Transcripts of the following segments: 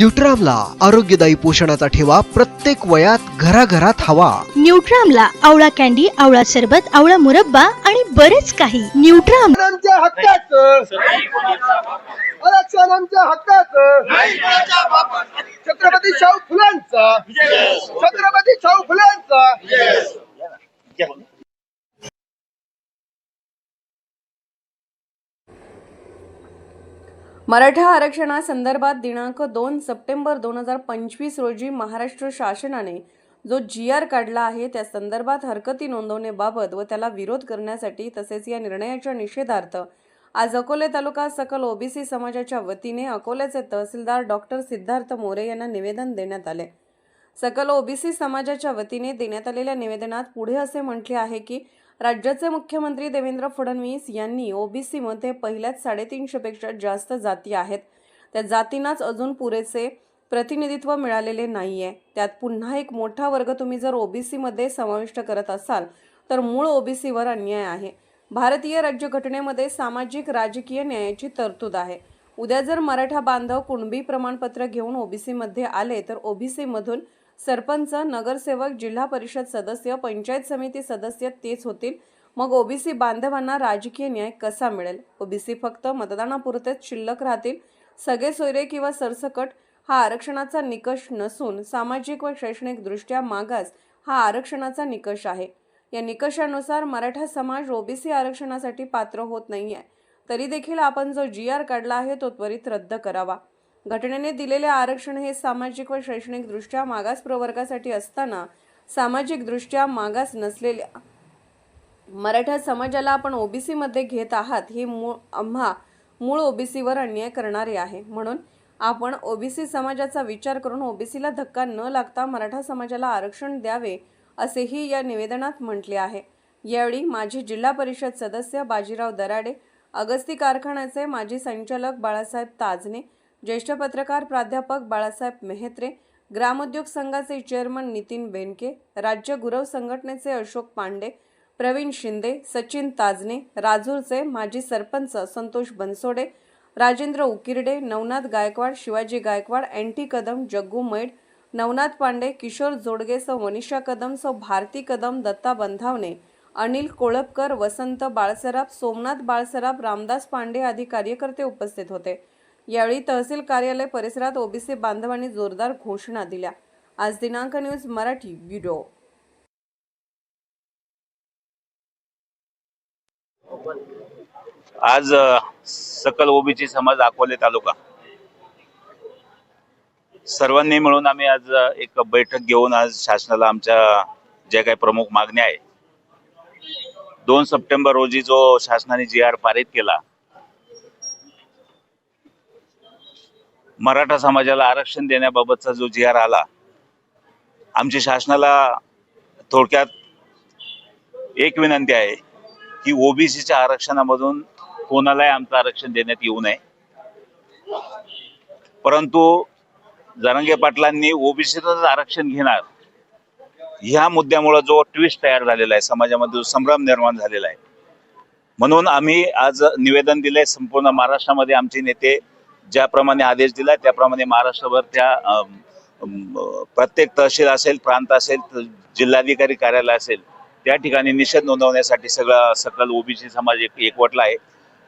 न्यूट्रामला आरोग्यदायी पोषणाचा ठेवा प्रत्येक वयात घराघरात हवा. न्यूट्रामला आवळा कॅन्डी आवळा सरबत आवळा मुरब्बा आणि बरेच काही. न्यूट्राम आमच्या हक्काचं. आरक्षण आमच्या हक्काचं. छत्रपती शाहू फुलांचा छत्रपती शाहू फुलांचा मराठा आरक्षणासंदर्भात दिनांक दोन सप्टेंबर दोन हजार पंचवीस रोजी महाराष्ट्र शासनाने जो जी आर काढला आहे त्या संदर्भात हरकती नोंदवण्याबाबत व त्याला विरोध करण्यासाठी तसेच या निर्णयाच्या निषेधार्थ आज अकोले तालुका सकल ओबीसी समाजाच्या वतीने अकोल्याचे तहसीलदार डॉक्टर सिद्धार्थ मोरे यांना निवेदन देण्यात आले. सकल ओबीसी समाजाच्या वतीने देण्यात आलेल्या निवेदनात पुढे असे म्हटले आहे की राज्याचे मुख्यमंत्री देवेंद्र फडणवीस यांनी ओबीसीमध्ये पहिल्याच साडेतीनशेपेक्षा जास्त जाती आहेत. त्या जातींनाच अजून पुरेसे प्रतिनिधित्व मिळालेले नाही आहे त्यात पुन्हा एक मोठा वर्ग तुम्ही जर ओबीसीमध्ये समाविष्ट करत असाल तर मूळ ओबीसीवर अन्याय आहे. भारतीय राज्यघटनेमध्ये सामाजिक राजकीय न्यायाची तरतूद आहे. उद्या जर मराठा बांधव कुणबी प्रमाणपत्र घेऊन ओबीसीमध्ये आले तर ओबीसीमधून सरपंच नगरसेवक जिल्हा परिषद सदस्य पंचायत समिती सदस्य तेच होतील. मग ओबीसी बांधवांना राजकीय न्याय कसा मिळेल? ओबीसी फक्त मतदानापुरतेच शिल्लक राहतील? सगळे सोयरे किंवा सरसकट हा आरक्षणाचा निकष नसून सामाजिक व शैक्षणिकदृष्ट्या मागास हा आरक्षणाचा निकष आहे. या निकषानुसार मराठा समाज ओबीसी आरक्षणासाठी पात्र होत नाही आहे तरी देखील आपण जो जी आर काढला आहे तो त्वरित रद्द करावा. घटनेने दिलेले आरक्षण हे सामाजिक व शैक्षणिकदृष्ट्या मागास प्रवर्गासाठी असताना सामाजिकदृष्ट्या मागास नसलेल्या मराठा समाजाला आपण ओबीसीमध्ये घेत आहात ही मूळ आम्हा मूळ ओबीसीवर अन्याय करणारे आहे. म्हणून आपण ओबीसी समाजाचा विचार करून ओबीसीला धक्का न लागता मराठा समाजाला आरक्षण द्यावे असेही या निवेदनात म्हटले आहे. यावेळी माजी जिल्हा परिषद सदस्य बाजीराव दराडे अगस्ती कारखान्याचे माजी संचालक बाळासाहेब ताजने ज्येष्ठ पत्रकार प्राध्यापक बाळासाहेब मेहत्रे ग्रामोद्योग संघाचे चेअरमन नितीन बेनके राज्य गुरव संघटनेचे अशोक पांडे प्रवीण शिंदे सचिन ताजने राजूरचे माजी सरपंच संतोष बनसोडे राजेंद्र उकिरडे नवनाथ गायकवाड शिवाजी गायकवाड अँटी कदम जग्गू मैड नवनाथ पांडे किशोर जोडगे सौ मनीषा कदम सौ भारती कदम दत्ता बंधावणे अनिल कोळपकर वसंत बाळसराफ सोमनाथ बाळसराफ रामदास पांडे आदी कार्यकर्ते उपस्थित होते. यावेळी तहसील कार्यालय परिसरात ओबीसी बांधवांनी जोरदार घोषणा दिल्या. आज दिनांक न्यूज मराठी ब्युरो. आज सकल ओबीसी समाज अकोले तालुका. सर्वांनी मिळून आम्ही आज एक बैठक घेऊन आज शासनाला आमच्या ज्या काही प्रमुख मागण्या आहे दोन सप्टेंबर रोजी जो शासनाने जी आर पारित केला मराठा समाजाला आरक्षण देण्याबाबतचा जो जी आर आला आमच्या शासनाला थोडक्यात एक विनंती आहे की ओबीसीच्या आरक्षणामधून कोणालाही आमचं आरक्षण देण्यात येऊ नये. परंतु जरांगे पाटलांनी ओबीसीतच आरक्षण घेणार ह्या मुद्द्यामुळे जो ट्विस्ट तयार झालेला आहे समाजामध्ये जो संभ्रम निर्माण झालेला आहे म्हणून आम्ही आज निवेदन दिलंय संपूर्ण महाराष्ट्रामध्ये आमचे नेते ज्याप्रमाणे आदेश दिला त्याप्रमाणे महाराष्ट्रभर त्या प्रत्येक तहसील असेल प्रांत असेल जिल्हाधिकारी कार्यालय असेल त्या ठिकाणी निषेध नोंदवण्यासाठी सगळा सकल ओबीसी समाज एक एकवटला आहे.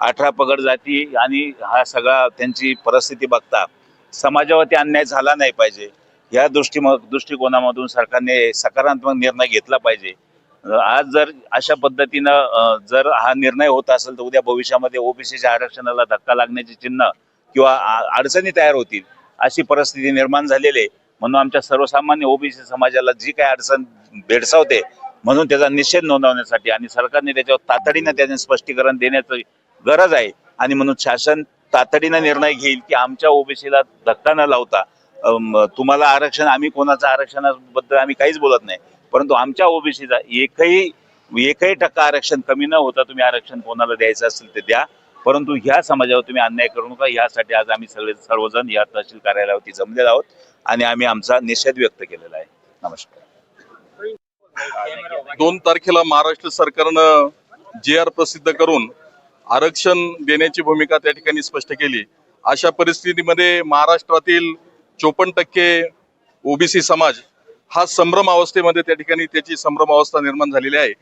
अठरा पगड जाती आणि हा सगळा त्यांची परिस्थिती बघता समाजावरती अन्याय झाला नाही पाहिजे. या दृष्टी दृष्टिकोनामधून सरकारने सकारात्मक निर्णय घेतला पाहिजे. आज जर अशा पद्धतीनं जर हा निर्णय होत असेल तर उद्या भविष्यामध्ये ओबीसीच्या आरक्षणाला धक्का लागण्याची चिन्ह किंवा अडचणी तयार होतील अशी परिस्थिती निर्माण झालेली आहे. म्हणून आमच्या सर्वसामान्य ओबीसी समाजाला जी काही अडचण भेडसावते म्हणून त्याचा निषेध नोंदवण्यासाठी आणि सरकारने त्याच्यावर तातडीनं त्याचे स्पष्टीकरण देण्याची गरज आहे. आणि म्हणून शासन तातडीनं निर्णय घेईल की आमच्या ओबीसीला धक्का न लावता तुम्हाला आरक्षण आम्ही कोणाचं आरक्षणाबद्दल आम्ही काहीच बोलत नाही. परंतु आमच्या ओबीसीचा एकही एकही टक्का आरक्षण कमी न होता तुम्ही आरक्षण कोणाला द्यायचं असेल ते द्या. परंतु ह्या समाजावर तुम्ही अन्याय करू नका. यासाठी आज आम्ही सगळे सर्वजण या तहसील कार्यालयावरती जमलेलो आहोत आणि आम्ही आमचा निषेध व्यक्त केलेला आहे. नमस्कार. दोन तारखेला महाराष्ट्र सरकारनं जे आर प्रसिद्ध करून आरक्षण देण्याची भूमिका त्या ठिकाणी स्पष्ट केली. अशा परिस्थितीमध्ये महाराष्ट्रातील चोपन्न टक्के ओबीसी समाज हा संभ्रम अवस्थेमध्ये त्या ठिकाणी त्याची संभ्रम अवस्था निर्माण झालेली आहे.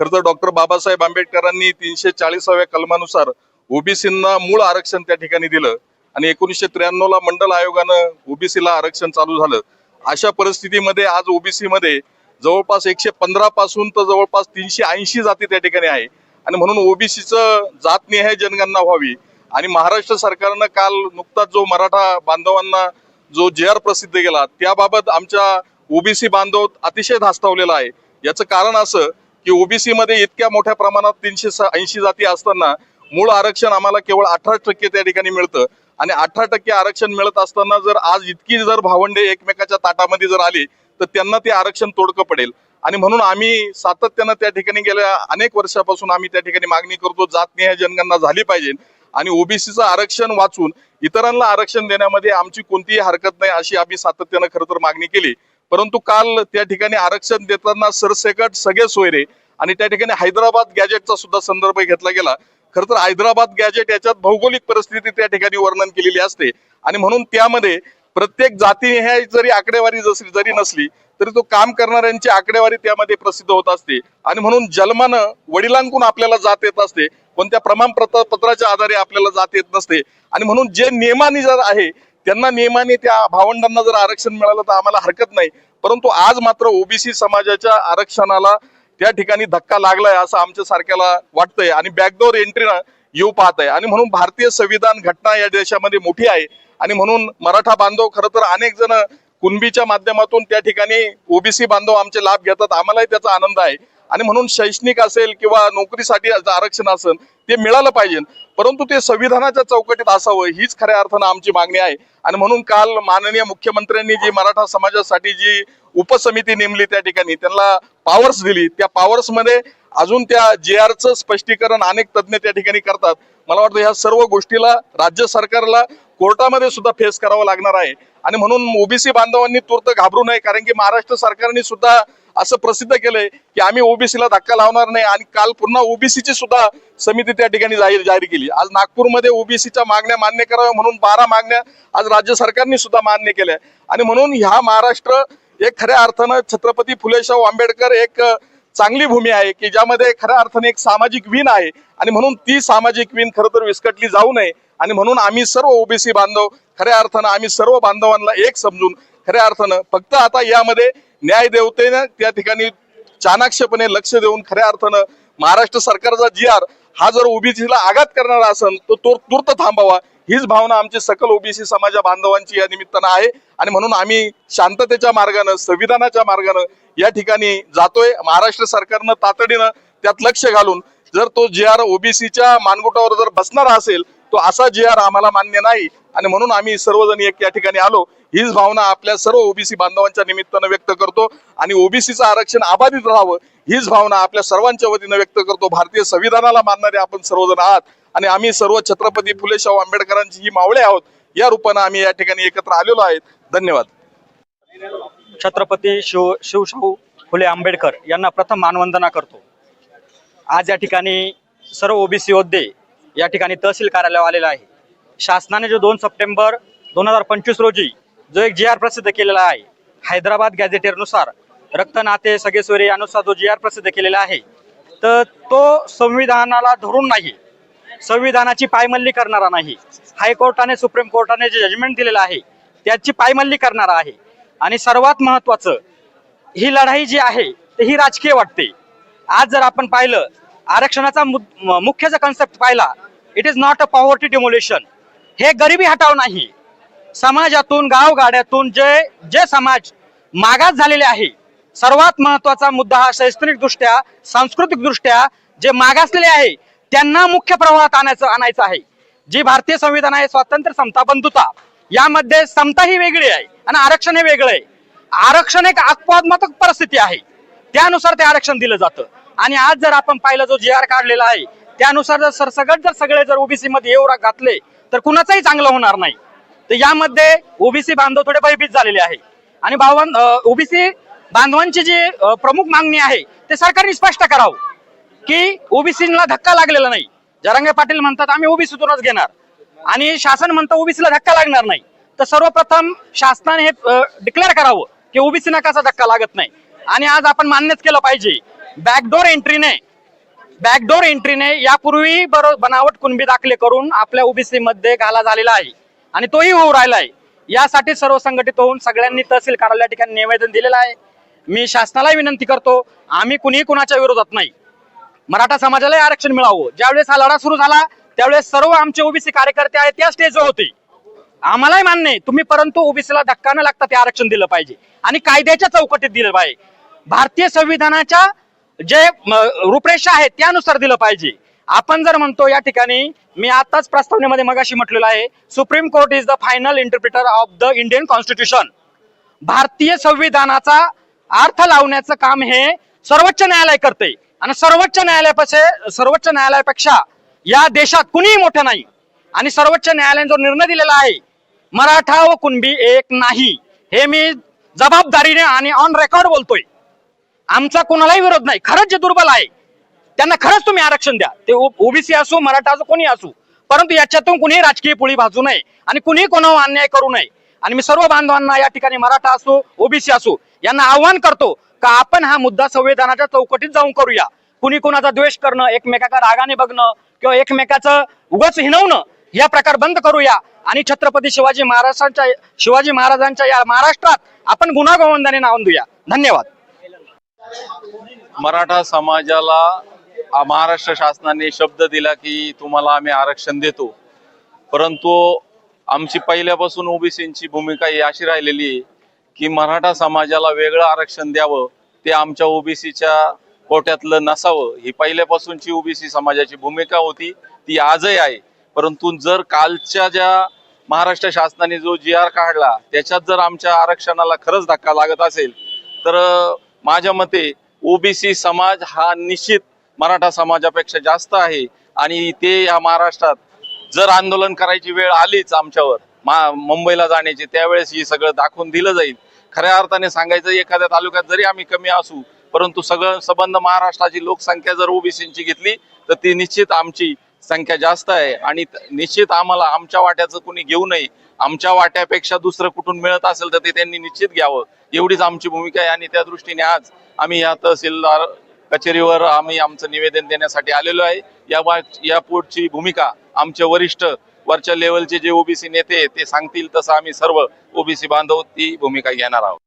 खरं तर डॉक्टर बाबासाहेब आंबेडकरांनी तीनशे चाळीसाव्या कलमानुसार ओबीसींना मूळ आरक्षण त्या ठिकाणी दिलं आणि एकोणीसशे त्र्याण्णव ला मंडल आयोगानं ओबीसीला आरक्षण चालू झालं. अशा परिस्थितीमध्ये आज ओबीसी मध्ये जवळपास एकशे पंधरा पासून तर जवळपास तीनशे ऐंशी जाती त्या ठिकाणी आहे. आणि म्हणून ओबीसीचं जातनिहाय जनगणना व्हावी. आणि महाराष्ट्र सरकारनं काल नुकताच जो मराठा बांधवांना जो जे आर प्रसिद्ध केला त्याबाबत आमच्या ओबीसी बांधव अतिशय धास्तावलेला आहे. याचं कारण असं की ओबीसी मध्ये इतक्या मोठ्या प्रमाणात तीनशे ऐंशी जाती असताना मूळ आरक्षण आम्हाला केवळ अठरा टक्के त्या ठिकाणी मिळतं. आणि अठरा टक्के आरक्षण मिळत असताना जर आज इतकी जर भावंडे एकमेकाच्या ताटामध्ये जर आली तर त्यांना ते आरक्षण तोडकं पडेल. आणि म्हणून आम्ही सातत्यानं त्या ठिकाणी गेल्या अनेक वर्षापासून आम्ही त्या ठिकाणी मागणी करतो जातनिहाय जनगणना झाली पाहिजे. आणि ओबीसीचं आरक्षण वाचून इतरांना आरक्षण देण्यामध्ये आमची कोणतीही हरकत नाही अशी आम्ही सातत्यानं खरं तर मागणी केली. परंतु काल त्या ठिकाणी आरक्षण देताना सरसेकट सगळे सोयरे आणि त्या ठिकाणी हैदराबाद गॅजेटचा सुद्धा संदर्भ घेतला गेला. खर तर हैदराबाद गॅजेट याच्यात भौगोलिक परिस्थिती त्या ठिकाणी वर्णन केलेली असते. आणि म्हणून त्यामध्ये प्रत्येक जातीने ह्या जरी आकडेवारी जसली जरी नसली तरी तो काम करणाऱ्यांची आकडेवारी त्यामध्ये प्रसिद्ध होत असते. आणि म्हणून जन्मानं वडिलांकडून आपल्याला जात येत असते. कोणत्या प्रमाणपत्र पत्राच्या आधारे आपल्याला जात येत नसते. आणि म्हणून जे नियमाने जर आहे त्यांना नियमाने त्या भावंडांना जर आरक्षण मिळालं तर आम्हाला हरकत नाही. परंतु आज मात्र ओबीसी समाजाच्या आरक्षणाला त्या ठिकाणी धक्का लागलाय असं आमच्या सारख्याला वाटतंय आणि बॅकडोर एंट्रीनं येऊ पाहत आहे आणि म्हणून भारतीय संविधान घटना या देशामध्ये मोठी आहे. आणि म्हणून मराठा बांधव खरं तर अनेक जण कुणबीच्या माध्यमातून त्या ठिकाणी ओबीसी बांधव आमचे लाभ घेतात. आम्हालाही त्याचा आनंद आहे. आणि म्हणून शैक्षणिक असेल किंवा नोकरीसाठी आरक्षण असेल ते मिळालं पाहिजे. परंतु ते संविधानाच्या चौकटीत असावं हीच खऱ्या अर्थानं आमची मागणी आहे. आणि म्हणून काल माननीय मुख्यमंत्र्यांनी जी मराठा समाजासाठी जी उपसमिती नेमली त्या ठिकाणी त्यांना पॉवर्स दिली. त्या पॉवर्समध्ये अजून त्या जे आरचं स्पष्टीकरण अनेक तज्ज्ञ त्या ठिकाणी करतात. मला वाटतं ह्या सर्व गोष्टीला राज्य सरकारला कोर्टामध्ये सुद्धा फेस करावं लागणार आहे. आणि म्हणून ओबीसी बांधवांनी तूर्त घाबरू नये कारण की महाराष्ट्र सरकारने सुद्धा असं प्रसिद्ध केलंय की आम्ही ओबीसीला धक्का लावणार नाही आणि काल पुन्हा ओबीसीची सुद्धा समिती त्या ठिकाणी जाहीर जाहीर केली. आज नागपूरमध्ये ओबीसीच्या मागण्या मान्य कराव्या म्हणून बारा मागण्या आज राज्य सरकारने सुद्धा मान्य केल्या आणि म्हणून ह्या महाराष्ट्र एक खऱ्या अर्थानं छत्रपती फुले शाहू आंबेडकर एक चांगली भूमी आहे की ज्यामध्ये खऱ्या अर्थाने एक सामाजिक विण आहे. आणि म्हणून ती सामाजिक विण खरं तर विस्कटली जाऊ नये. आणि म्हणून आम्ही सर्व ओबीसी बांधव खऱ्या अर्थानं आम्ही सर्व बांधवांना एक समजून खऱ्या अर्थानं फक्त आता यामध्ये न्याय देवतेनं त्या ठिकाणी चाणाक्षपणे लक्ष देऊन खऱ्या अर्थानं महाराष्ट्र सरकारचा जी आर हा जर ओबीसीला आघात करणारा असेल तर तो तूर्त थांबावा. हीच भावना आमची सकल ओबीसी समाजा बांधवांची या निमित्तानं आहे. आणि म्हणून आम्ही शांततेच्या मार्गानं संविधानाच्या मार्गानं या ठिकाणी जातोय. महाराष्ट्र सरकारनं तातडीनं त्यात लक्ष घालून जर तो जे आर ओबीसीच्या मानगुटावर जर बसणारा असेल तो असा जे आर आम्हाला मान्य नाही आणि म्हणून आम्ही सर्वजण एक या ठिकाणी आलो. हीच भावना आपल्या सर्व ओबीसी बांधवांच्या निमित्तानं व्यक्त करतो आणि ओबीसीचं आरक्षण अबाधित राहावं हीच भावना आपल्या सर्वांच्या वतीनं व्यक्त करतो. भारतीय संविधानाला मानणारे आपण सर्वजण आहात आणि आम्ही सर्व छत्रपती फुले शाहू आंबेडकरांची ही मावळे आहोत या रूपानं आम्ही या ठिकाणी एकत्र आलेलो आहेत. धन्यवाद. छत्रपती शिव शिवशाहू फुले आंबेडकर यांना प्रथम मानवंदना करतो. आज या ठिकाणी सर्व ओबीसी योद्धे या ठिकाणी तहसील कार्यालय आलेला आहे. शासनाने जो दोन सप्टेंबर दोन हजार पंचवीस रोजी जो एक जी आर प्रसिद्ध केलेला आहे हैदराबाद गॅझेटेरनुसार रक्त नाते यानुसार जो जी आर प्रसिद्ध केलेला आहे तर तो संविधानाला धरून नाही संविधानाची पायमल्ली करणारा नाही. हायकोर्टाने सुप्रीम कोर्टाने जे जजमेंट दिलेलं आहे त्याची पायमल्ली करणारा आहे. आणि सर्वात महत्वाचं ही लढाई जी आहे ते ही राजकीय वाटते. आज जर आपण पाहिलं आरक्षणाचा मुख्य जर कन्सेप्ट पाहिला it is not a poverty demolition हे गरिबी हटाव नाही. समाजातून गावगाड्यातून जे जे समाज मागास झालेले आहे सर्वात महत्त्वाचा मुद्दा हा शैक्षणिक दृष्ट्या सांस्कृतिक दृष्ट्या जे मागासलेले आहे त्यांना मुख्य प्रवाहात आणायचं आणायचं आहे. जी भारतीय संविधान आहे स्वातंत्र्य समता बंधुता यामध्ये समता ही वेगळी आहे आणि आरक्षण हे वेगळं आहे. आरक्षण एक अपवादात्मक परिस्थिती आहे. त्यानुसार ते आरक्षण दिलं जातं. आणि आज जर आपण पाहिलं जो जी आर काढलेला आहे त्यानुसार जर सरसगट जर सगळे जर ओबीसी मध्ये एवढा घातले तर कुणाचंही चांगलं होणार नाही. तर यामध्ये ओबीसी बांधव थोडे भयभीत झालेले आहे. आणि भावन ओबीसी बांधवांची जी प्रमुख मागणी आहे ते सरकारने स्पष्ट करावं की ओबीसीला धक्का लागलेला नाही. जरांगे पाटील म्हणतात आम्ही ओबीसीतूनच घेणार. आणि शासन म्हणतं ओबीसीला धक्का लागणार नाही. तर सर्वप्रथम शासनाने हे डिक्लेअर करावं की ओबीसीना कसा धक्का लागत नाही. आणि आज आपण मान्यच केलं पाहिजे बॅकडोर एंट्रीने बॅकडोर एंट्रीने यापूर्वी बरोबर बनावट कुणबी दाखले करून आपल्या ओबीसी मध्ये घाला झालेला आहे. आणि तोही होऊ राहिला आहे यासाठी सर्व संघटित होऊन सगळ्यांनी तहसील कार्यालया ठिकाणी निवेदन दिलेलं आहे. मी शासनालाही विनंती करतो आम्ही कुणीही कुणाच्या विरोधात नाही. मराठा समाजालाही आरक्षण मिळावं. ज्यावेळेस हा लढा सुरू झाला त्यावेळेस सर्व आमचे ओबीसी कार्यकर्ते आहेत त्या स्टेजवर होते. आम्हालाही मान्य आहे तुम्ही परंतु ओबीसीला धक्का न लागता ते आरक्षण दिलं पाहिजे. आणि कायद्याच्या चौकटीत दिलं पाहिजे. भारतीय संविधानाच्या जे रूपरेषा आहेत त्यानुसार दिलं पाहिजे. आपण जर म्हणतो या ठिकाणी मी आताच प्रस्तावनेमध्ये मगाशी म्हटलेलं आहे Supreme Court is the final interpreter of the Indian constitution भारतीय संविधानाचा अर्थ लावण्याचं काम हे सर्वोच्च न्यायालय करते. आणि सर्वोच्च न्यायालयापेक्षा सर्वोच्च न्यायालयापेक्षा या देशात कुणीही मोठं नाही. आणि सर्वोच्च न्यायालयाने जो निर्णय दिलेला आहे मराठा व कुणबी एक नाही. हे मी जबाबदारीने आणि ऑन रेकॉर्ड बोलतोय. आमचा कोणालाही विरोध नाही. खरंच जे दुर्बल आहे त्यांना खरंच तुम्ही आरक्षण द्या. ते ओबीसी असो मराठा असो कोणी असो. परंतु याच्यातून कुणीही राजकीय पोळी भाजू नये आणि कुणीही कोणावर अन्याय करू नये. आणि मी सर्व बांधवांना या ठिकाणी मराठा असो ओबीसी असो यांना आव्हान करतो का आपण हा मुद्दा संविधानाच्या चौकटीत जाऊन करूया. कुणी कोणाचा द्वेष करणं एकमेकाचा रागाने बघणं किंवा एकमेकाचं उगच हिनवणं या प्रकार बंद करूया. आणि छत्रपती शिवाजी महाराजांच्या शिवाजी महाराजांच्या या महाराष्ट्रात आपण गुन्हा गोवंदाने नाव देऊया. धन्यवाद. मराठा समाजाला महाराष्ट्र शासनाने शब्द दिला की तुम्हाला आम्ही आरक्षण देतो. परंतु आमची पहिल्यापासून ओबीसींची भूमिका ही अशी राहिलेली आहे की मराठा समाजाला वेगळं आरक्षण द्यावं ते आमच्या ओबीसीच्या कोट्यातलं नसावं. ही पहिल्यापासूनची ओबीसी समाजाची भूमिका होती ती आजही आहे. परंतु जर कालच्या ज्या महाराष्ट्र शासनाने जो जी आर काढला त्याच्यात जर आमच्या आरक्षणाला खरंच धक्का लागत असेल तर माझ्या मते ओबीसी समाज हा निश्चित मराठा समाजापेक्षा जास्त आहे. आणि ते या महाराष्ट्रात जर आंदोलन करायची वेळ आलीच आमच्यावर मा मुंबईला जाण्याची त्यावेळेस हे सगळं दाखवून दिलं जाईल. खऱ्या अर्थाने सांगायचं एखाद्या तालुक्यात जरी आम्ही कमी असू परंतु सगळं संबंध महाराष्ट्राची लोकसंख्या जर ओबीसीची घेतली तर ती निश्चित आमची संख्या जास्त आहे. आणि निश्चित आम्हाला आमच्या वाट्याचं कुणी घेऊ नये आमच्या वाट्यापेक्षा दुसरं कुठून मिळत असेल तर ते त्यांनी निश्चित घ्यावं. एवढीच आमची भूमिका आहे आणि त्या दृष्टीने आज आम्ही या तहसीलदार कचेरीवर आम्ही आमचं निवेदन देण्यासाठी आलेलो आहे. या वा- या भूमिका आमचे वरिष्ठ वरच्या लेवलचे जे ओबीसी नेते ते सांगतील तसं आम्ही सर्व ओबीसी बांधव ती भूमिका घेणार आहोत.